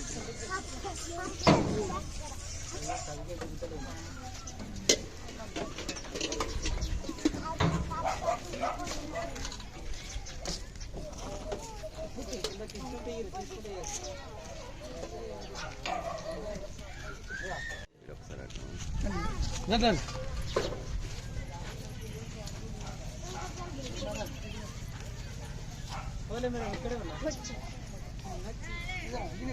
Nadan. Nadan. Nadan.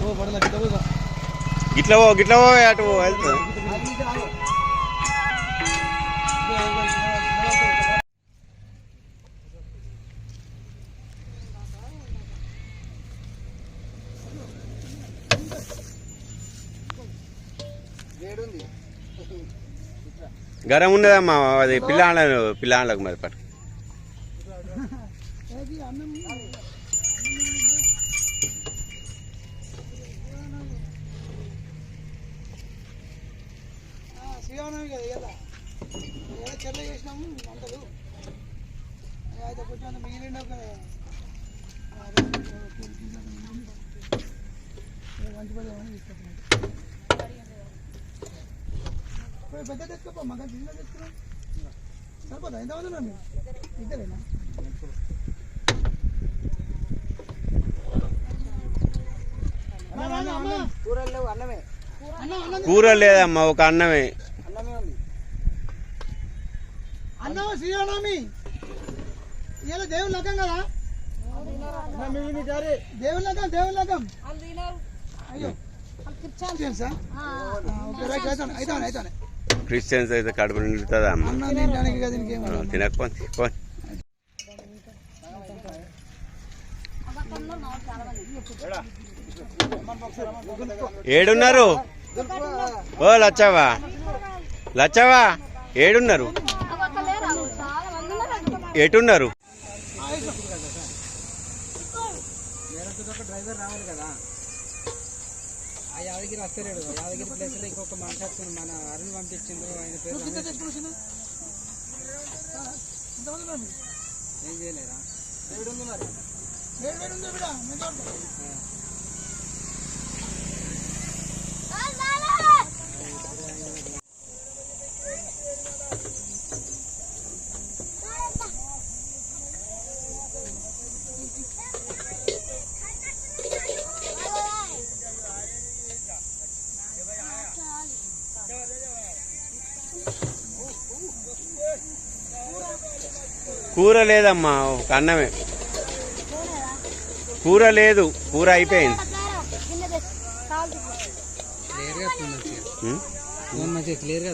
ఓ పడలా గిట్ల పోదా గిట్ల పో గిట్ల పో అటు పో, వెళ్తా గరం ఉన్నదమ్మా అది పిల్లలకు పిల్లలకు మరి పట్టు కదా చెట్ల చేసినాము వంటలు అయితే కొంచెం మిగిలిన ఒక మంచి పది ఏమని తీసుకుంటున్నాం పెద్ద తెచ్చుకోపా మగ చిన్న తెచ్చుకున్నాం సరిపోతా ఎంతమంది ఉన్నారు మీరు? ఇద్దరేనా? కూరలు లేవు అన్నమే అన్నం అన్నం కూర లేదమ్మా ఒక అన్నమే. అన్నమే ఉంది. అన్నం శ్రీరామనవమి ఇలా దేవుని లగ్గం కదా? దేవుని లగ్గం దేవుని లగ్గం అయ్యో. క్రిస్టియన్సా ఓకే క్రిస్టియన్స్ అయితే కడుపు నిండుతుందా అమ్మ తినకపోతే. ఏడున్నారు? ఓ లచ్చవా లచ్చవా ఏడున్నారు? ఎటున్నారు? డ్రైవర్ రావాలి కదా. ఆ యాదగిరి వస్తలేడు యాదగిరి ప్లేస్లో ఇంకొక మాట్లాడుతుంది మన అరుణ్ పంపించిండు. ఆయన పేరు ఏం చేయలేరా? ఉంది మరి. కూర లేదమ్మా ఒక అన్నమే. కూర లేదు కూర అయిపోయింది. క్లియర్గా క్లియర్గా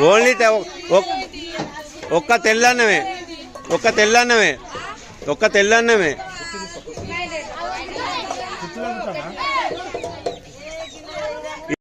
ఓన్లీ ఒక్క తెల్లన్నమే. ఒక్క తెల్లన్నమే. ఒక్క తెల్లన్నమే.